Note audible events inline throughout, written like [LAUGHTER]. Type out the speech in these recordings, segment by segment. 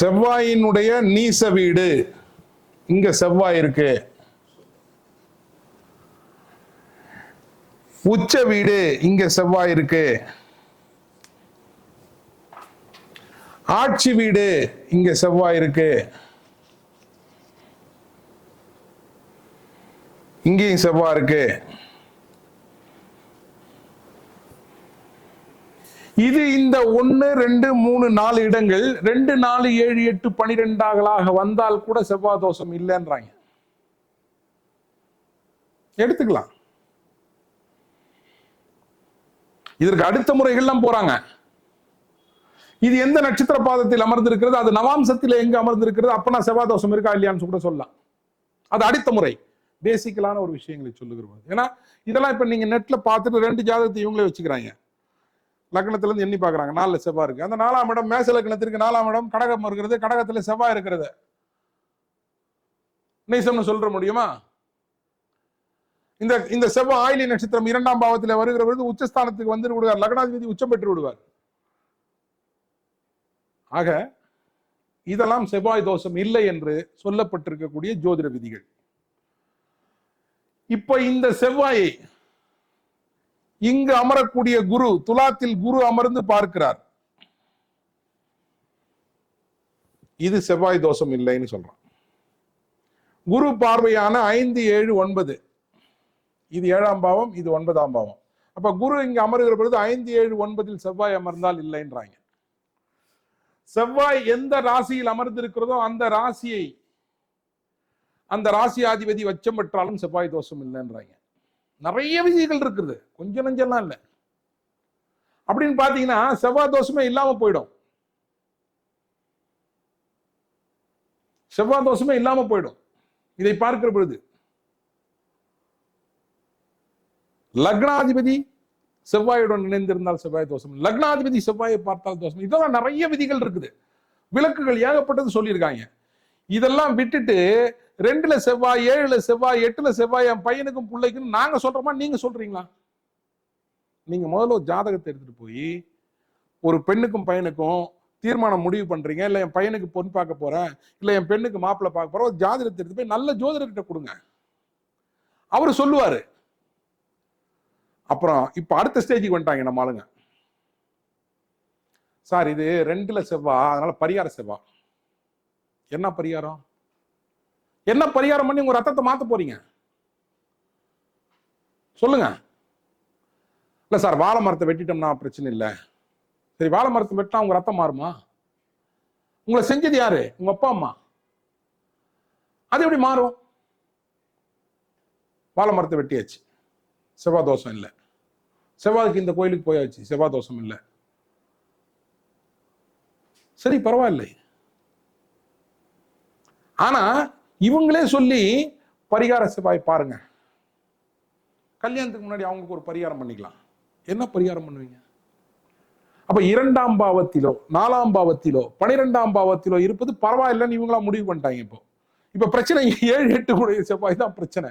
செவ்வாயினுடைய நீச வீடு. இங்க செவ்வாய் இருக்கு. உச்ச வீடு இங்க செவ்வாய் இருக்கு. ஆட்சி வீடு இங்க செவ்வாய் இருக்கு. இங்கேயும் செவ்வாய் இருக்கு. இது இந்த ஒன்று ரெண்டு மூணு நாலு இடங்கள் ரெண்டு நாலு ஏழு எட்டு பனிரெண்டாகலாக வந்தால் கூட செவ்வாய் தோஷம் இல்லைன்றாங்க. எடுத்துக்கலாம். இதற்கு அடுத்த முறைகள்லாம் போறாங்க. இது எந்த நட்சத்திர பாதத்தில் அமர்ந்திருக்கிறது? அது நவாம்சத்தில் எங்க அமர்ந்திருக்கிறது? அப்பனா செவ்வாய் தோஷம் இருக்கா இல்லையான்னு கூட சொல்லலாம். அது அடுத்த முறை. பேசிக்கலான ஒரு விஷயங்களை சொல்லுகிறோம் ஏன்னா இதெல்லாம் இப்ப நீங்க நெட்ல பார்த்துட்டு ரெண்டு ஜாதகத்தை இவங்களே வச்சுக்கிறாங்க. லக்னத்துல இருந்து எண்ணி பாக்குறாங்க. நாலுல செவ்வாய் இருக்கு. அந்த நாலாம் இடம் மேச லக்னத்திற்கு நாலாம் இடம் கடகம் இருக்கிறது. கடகத்துல செவ்வாய் இருக்கிறது. நெய்சம்னு சொல்ற முடியுமா? இந்த இந்த செவ்வாய் ஆயிலி நட்சத்திரம் இரண்டாம் பாவத்தில் வருகிற பொழுது உச்சஸ்தானத்துக்கு வந்து விடுவார். லக்னாதிபதி உச்சம் பெற்று விடுவார். ஆக இதெல்லாம் செவ்வாய் தோஷம் இல்லை என்று சொல்லப்பட்டிருக்கக்கூடிய ஜோதிட விதிகள். இப்ப இந்த செவ்வாயை இங்கு அமரக்கூடிய குரு துலாத்தில் குரு அமர்ந்து பார்க்கிறார். இது செவ்வாய் தோஷம் இல்லைன்னு சொல்றான். குரு பார்வையான ஐந்து ஏழு ஒன்பது. இது ஏழாம் பாவம் இது ஒன்பதாம் பாவம். அப்ப குரு இங்க அமருகிற பொழுது ஐந்து ஏழு ஒன்பதில் செவ்வாய் அமர்ந்தால் இல்லைன்றாங்க. செவ்வாய் எந்த ராசியில் அமர்ந்திருக்கிறதோ அந்த ராசியை அந்த ராசியாதிபதி வச்சம் பெற்றாலும் செவ்வாய் தோஷம் இல்லைன்றாங்க. நிறைய விதிகள் இருக்குது. கொஞ்சம் நஞ்செல்லாம் இல்லை. அப்படின்னு பாத்தீங்கன்னா செவ்வாய் தோஷமே இல்லாம போயிடும். செவ்வாய் தோஷமே இல்லாம போயிடும். இதை பார்க்கிற பொழுது லக்னாதிபதி செவ்வாயுடன் இணைந்திருந்தால் செவ்வாய் தோஷம். லக்னாதிபதி செவ்வாயை பார்த்தால் தோஷம். இதெல்லாம் நிறைய விதிகள் இருக்குது. விளக்குகள் ஏகப்பட்டது சொல்லியிருக்காங்க. இதெல்லாம் விட்டுட்டு ரெண்டுல செவ்வாய் ஏழுல செவ்வாய் எட்டுல செவ்வாய் என் பையனுக்கும் பிள்ளைக்கும் நாங்க சொல்றோமா நீங்க சொல்றீங்களா? நீங்க முதல்ல ஒரு ஜாதகத்தை எடுத்துட்டு போய் ஒரு பெண்ணுக்கும் பையனுக்கும் தீர்மானம் முடிவு பண்றீங்க. இல்ல என் பையனுக்கு பொன் பார்க்க போறேன். இல்ல என் பெண்ணுக்கு மாப்பிள்ளை பார்க்க போறேன். ஒரு ஜாதகத்தை எடுத்து போய் நல்ல ஜோதிடர்கிட்ட கொடுங்க. அவரு சொல்லுவாரு. அப்புறம் இப்ப அடுத்த ஸ்டேஜுக்கு வந்துட்டாங்க நம்ம ஆளுங்க. சார் இது ரெண்டுல செவ்வா அதனால பரிகார செவ்வா என்ன பரிகாரம்? என்ன பரிகாரம் பண்ணி உங்க ரத்தத்தை மாத்த போறீங்க? சொல்லுங்க. இல்ல சார் வாழை மரத்தை வெட்டிட்டோம்னா பிரச்சனை இல்லை. சரி வாழை மரத்தை வெட்டினா உங்க ரத்தம் மாறுமா? உங்களை செஞ்சது யாரு? உங்க அப்பா அம்மா. அது எப்படி மாறும்? வாழை மரத்தை வெட்டியாச்சு. செவ்வாய் தோஷம் இல்லை. செவ்வாய்க்கு இந்த கோயிலுக்கு போயாச்சு. செவ்வாய் தோஷம் இல்லை. சரி பரவாயில்லை. ஆனா இவங்களே சொல்லி பரிகார செவ்வாய் பாருங்க. கல்யாணத்துக்கு முன்னாடி அவங்களுக்கு ஒரு பரிகாரம் பண்ணிக்கலாம். என்ன பரிகாரம் பண்ணுவீங்க? அப்ப இரண்டாம் பாவத்திலோ நாலாம் பாவத்திலோ பனிரெண்டாம் பாவத்திலோ இருப்பது பரவாயில்லைன்னு இவங்களா முடிவு பண்ணிட்டாங்க இப்போ. இப்ப பிரச்சனை ஏழு எட்டு கூட செவ்வாய் தான் பிரச்சனை.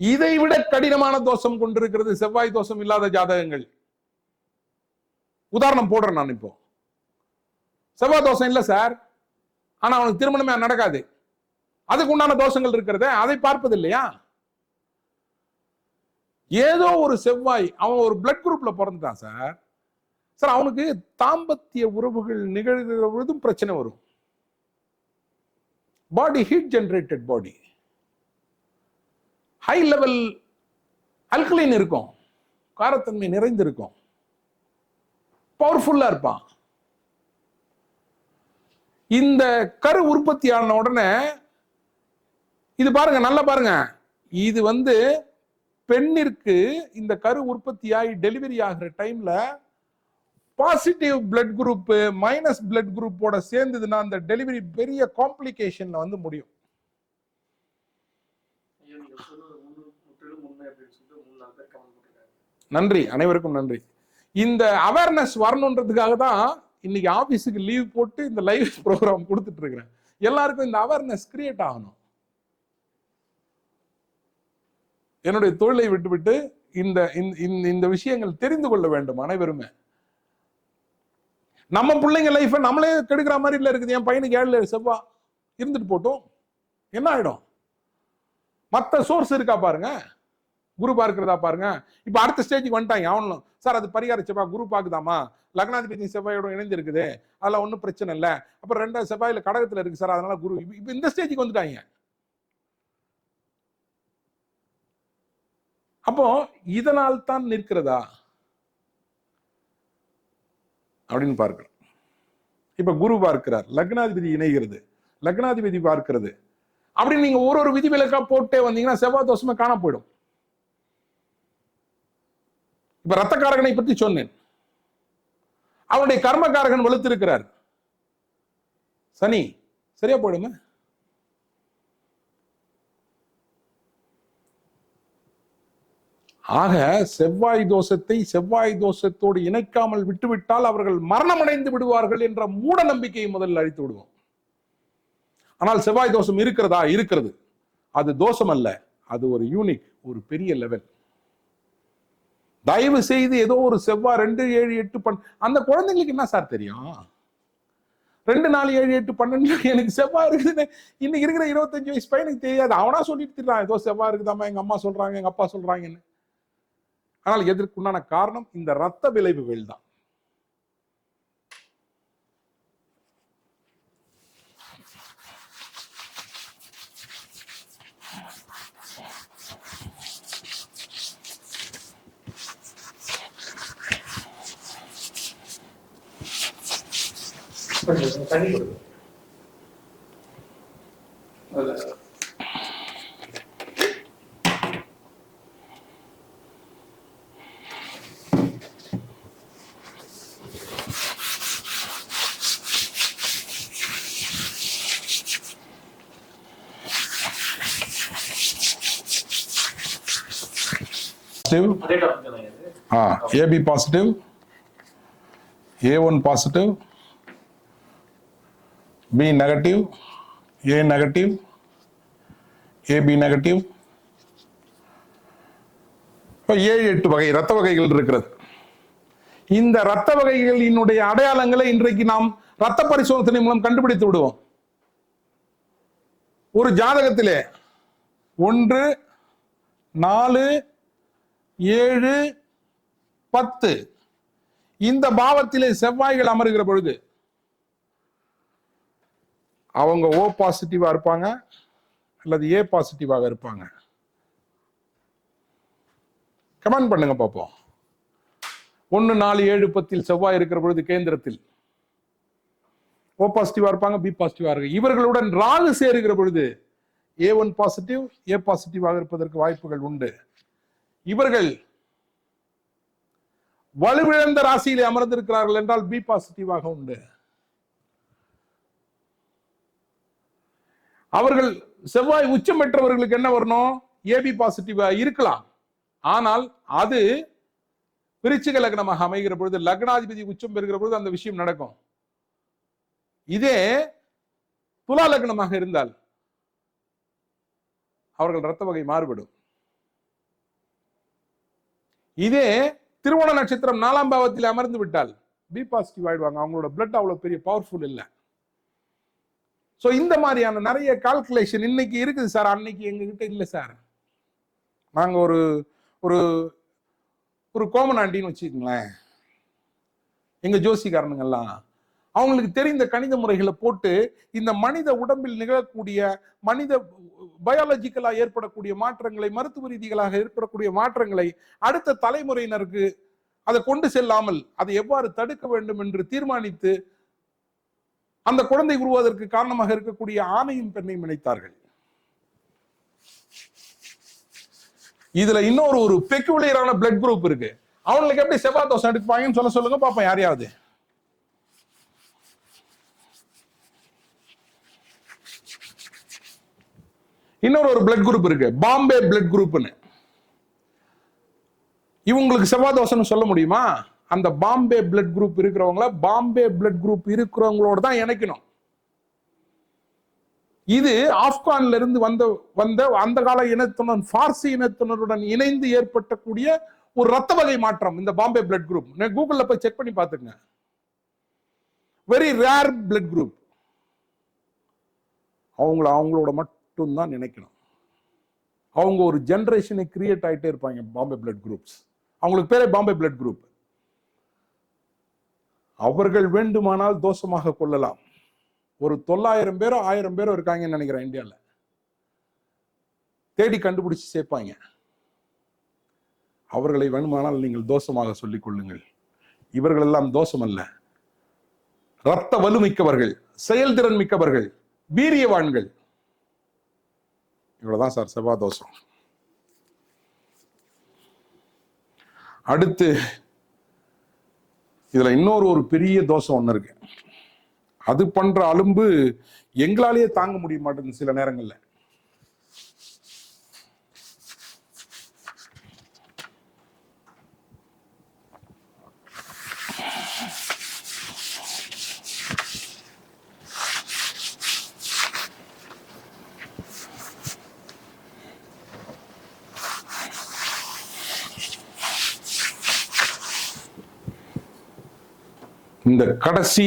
இதை விட கடினமான தோஷம் கொண்டிருக்கிறது செவ்வாய் தோஷம் இல்லாத ஜாதகங்கள். உதாரணம் போடுறேன் நான் இப்போ. செவ்வாய் தோஷம் இல்ல சார். ஆனா அவனுக்கு திருமணமே நடக்காது. அதுக்கு உண்டான தோஷங்கள் இருக்கிறத அதை பார்ப்பது இல்லையா ஏதோ ஒரு செவ்வாய் அவன் ஒரு பிளட் குரூப்ல பிறந்துட்டான் சார். சார் அவனுக்கு தாம்பத்திய உறவுகள் நிகழ்கிற பொழுதும் பிரச்சனை வரும். Body heat generated body high level alkaline இருக்கும். காரத்தன்மை நிறைந்திருக்கும். பவர்ஃபுல்லா இருப்பான். இந்த கரு உற்பத்தி ஆன உடனே இது பாருங்க நல்லா பாருங்க. இது வந்து பெண்ணிற்கு இந்த கரு உற்பத்தியாகி டெலிவரி ஆகிற டைம்ல positive blood group minus blood குரூப்போட சேர்ந்ததுன்னா அந்த டெலிவரி பெரிய காம்ப்ளிகேஷன்ல வந்து முடியும். நன்றி அனைவருக்கும் நன்றி. இந்த அவேர்னஸ் வரணுன்றதுக்காக தான் இன்னைக்கு ஆஃபீஸுக்கு லீவ் போட்டு இந்த லைவ் ப்ரோக்ராம் [LAUGHS] கொடுத்துட்டு இருக்கிறேன் எல்லாருக்கும் இந்த அவேர்னஸ் கிரியேட் ஆகணும். என்னுடைய தொழிலை விட்டுவிட்டு இந்த இந்த- இந்த- இந்த விஷயங்கள் தெரிந்து கொள்ள வேண்டும் அனைவருமே. நம்ம பிள்ளைங்க லைஃப்பை நம்மளே கெடுக்கிற மாதிரி இல்லை இருக்குது. என் பையனுக்கு ஏழு செவ்வா இருந்துட்டு போட்டும். என்ன ஆயிடும்? மற்ற சோர்ஸ் இருக்கா பாருங்க. குரு பார்க்கிறதா பாருங்க. இப்ப அடுத்த ஸ்டேஜுக்கு வந்துட்டாங்க அவனும் சார் அது பரிகார செவ்வாய் குரு பாக்குதாமா லக்னாதிபதி செவ்வாயோட இணைஞ்சிருக்குது அதெல்லாம் ஒன்றும் பிரச்சனை இல்லை. அப்புறம் ரெண்டாவது செவ்வாயில கடகத்துல இருக்கு சார். அதனால குரு இப்போ இந்த ஸ்டேஜுக்கு வந்துட்டாங்க. அப்போ இதனால் தான் நிற்கிறதா? அப்படின்னு பார்க்கிறோம். இப்ப குரு பார்க்கிறார் லக்னாதிபதி இணைகிறது. லக்னாதிபதி பார்க்கிறது. அப்படின்னு நீங்க ஒரு ஒரு விதிவிலக்கா போட்டே வந்தீங்கன்னா செவ்வாய் தோஷமே காண போயிடும். இப்ப ரத்தக்காரகனை பற்றி சொன்னேன். அவனுடைய கர்மகாரகன் வலுத்திருக்கிறார். சனி சரியா போயிடுங்க ஆக செவ்வாய் தோஷத்தை செவ்வாய் தோஷத்தோடு இணைக்காமல் விட்டுவிட்டால் அவர்கள் மரணமடைந்து விடுவார்கள் என்ற மூட நம்பிக்கையை முதலில் அழித்து விடுவோம். ஆனால் செவ்வாய் தோஷம் இருக்கிறதா? இருக்கிறது. அது தோஷம் அல்ல அது ஒரு யூனிக் ஒரு பெரிய லெவல் தயவு செய்து ஏதோ ஒரு செவ்வாய் ரெண்டு ஏழு எட்டு பன் அந்த குழந்தைங்களுக்கு என்ன சார் தெரியும்? ரெண்டு நாலு ஏழு எட்டு பன்னெண்டு எனக்கு செவ்வாய் இருக்குதுன்னு இன்னைக்கு இருக்கிற இருபத்தஞ்சு வயசு பையனுக்கு தெரியாது. அவனா சொல்லிட்டு திரிறான் ஏதோ செவ்வாய் இருக்குதாம்மா எங்க அம்மா சொல்றாங்க எங்க அப்பா சொல்றாங்கன்னு. ஆனால் எதற்குண்டான காரணம் இந்த ரத்த விளைவுகள் தான் expectation positive. Ah, AB positive. A1 positive. Ah AB A B negative A negative AB negative இப்போ ஏழு எட்டு வகை ரத்த வகைகள் இருக்கிறது. இந்த ரத்த வகைகளினுடைய அடையாளங்களை இன்றைக்கு நாம் ரத்த பரிசோதனை மூலம் கண்டுபிடித்து விடுவோம். ஒரு ஜாதகத்திலே ஒன்று நாலு ஏழு பத்து. இந்த பாவத்திலே செவ்வாய்கள் அமருகிற பொழுது அவங்க ஓ பாசிட்டிவா இருப்பாங்க அல்லது ஏ பாசிட்டிவாக இருப்பாங்க. கமெண்ட் பண்ணுங்க பார்ப்போம். ஒன்னு நாலு ஏழு பத்தில் செவ்வாய் இருக்கிற பொழுது கேந்திரத்தில். ஓ பாசிட்டிவா இருப்பாங்க பி பாசிட்டிவா இருக்கு. இவர்களுடன் ராகு சேருகிற பொழுது ஏ ஒன் பாசிட்டிவ் ஏ பாசிட்டிவாக இருப்பதற்கு வாய்ப்புகள் உண்டு. இவர்கள் வலுவிழந்த ராசியிலே அமர்ந்திருக்கிறார்கள் என்றால் பி பாசிட்டிவாக உண்டு. அவர்கள் செவ்வாய் உச்சம் பெற்றவர்களுக்கு என்ன வரணும்? ஏபி பாசிட்டிவா இருக்கலாம். ஆனால் அது விருச்சிக லக்னமாக அமைகிற பொழுது லக்னாதிபதி உச்சம் பெறுகிற பொழுது அந்த விஷயம் நடக்கும். இதே துலா லக்னமாக இருந்தால் அவர்கள் ரத்த வகை மாறுபடும். இதே திருவோண நட்சத்திரம் நாலாம் பாவத்தில் அமர்ந்து விட்டால் பி பாசிட்டிவ் ஆயிடுவாங்க. அவங்களோட பிளட் அவ்வளவு பெரிய பவர்ஃபுல் இல்லை. ஸோ இந்த மாதிரியான நிறைய கால்குலேஷன் இன்னைக்கு இருக்குது சார் அன்னைக்கு எங்ககிட்ட இல்லை சார் நாங்கள் ஒரு ஒரு ஒரு கோமன் ஆண்டின்னு வச்சுக்கோங்களேன். எங்கள் ஜோசிக்காரனுங்கெல்லாம் அவங்களுக்கு தெரிந்த கணித முறைகளை போட்டு இந்த மனித உடம்பில் நிகழக்கூடிய மனித பயாலஜிக்கலாக ஏற்படக்கூடிய மாற்றங்களை மருத்துவ ரீதிகளாக ஏற்படக்கூடிய மாற்றங்களை அடுத்த தலைமுறையினருக்கு அதை கொண்டு செல்லாமல் அதை எவ்வாறு தடுக்க வேண்டும் என்று தீர்மானித்து அந்த குழந்தை உருவாவதற்கு காரணமாக இருக்கக்கூடிய ஆணையும் பெண்ணையும் இணைத்தார்கள். இதுல இன்னொரு ஒரு பெக்குலியரான பிளட் குரூப் இருக்கு. அவங்களுக்கு எப்படி செவ்வாய் தோசை எடுப்பாங்கன்னு சொல்ல சொல்லுங்க பாப்போம் யாரையாவது. இன்னொரு ஒரு பிளட் குரூப் இருக்கு பாம்பே பிளட் குரூப்னு இவங்களுக்கு செவ்வாய் தோசைன்னு சொல்ல முடியுமா? அந்த பாம்பே பிளட் குரூப் இருக்கிறவங்கள பாம்பே பிளட் குரூப் இருக்கிறவங்களோட தான் இணைக்கணும். இது ஆப்கான்ல இருந்து வந்த வந்த அந்த கால இனத்துடன் பார்சி இனத்தினருடன் இணைந்து ஏற்பட்டக்கூடிய ஒரு ரத்த வகை மாற்றம் இந்த பாம்பே பிளட் குரூப் கூகுள்ல போய் செக் பண்ணி பாத்துங்க வெரி ரேர் பிளட் குரூப் அவங்கள அவங்களோட மட்டும்தான் நினைக்கணும். அவங்க ஒரு ஜென்ரேஷனை கிரியேட் ஆகிட்டே இருப்பாங்க பாம்பே பிளட் குரூப்ஸ் அவங்களுக்கு பேரே பாம்பே பிளட் குரூப் அவர்கள் வேண்டுமானால் தோஷமாக கொள்ளலாம். ஒரு தொள்ளாயிரம் பேரோ ஆயிரம் பேரோ இருக்காங்கன்னு நினைக்கிறேன் இந்தியாவில் தேடி கண்டுபிடிச்சு சேர்ப்பாங்க. அவர்களை வேண்டுமானால் நீங்கள் தோஷமாக சொல்லிக் கொள்ளுங்கள். இவர்கள் எல்லாம் தோஷம் அல்ல ரத்த வலுமிக்கவர்கள் செயல்திறன் மிக்கவர்கள் வீரியவான்கள். இவ்வளவுதான் சார் செவ்வாய் தோஷம் அடுத்து இதுல இன்னொரு ஒரு பெரிய தோஷம் ஒன்று இருக்கு. அது பண்ற அலும்பு எங்களாலேயே தாங்க முடிய மாட்டேங்குது சில நேரங்கள்ல. இந்த கடைசி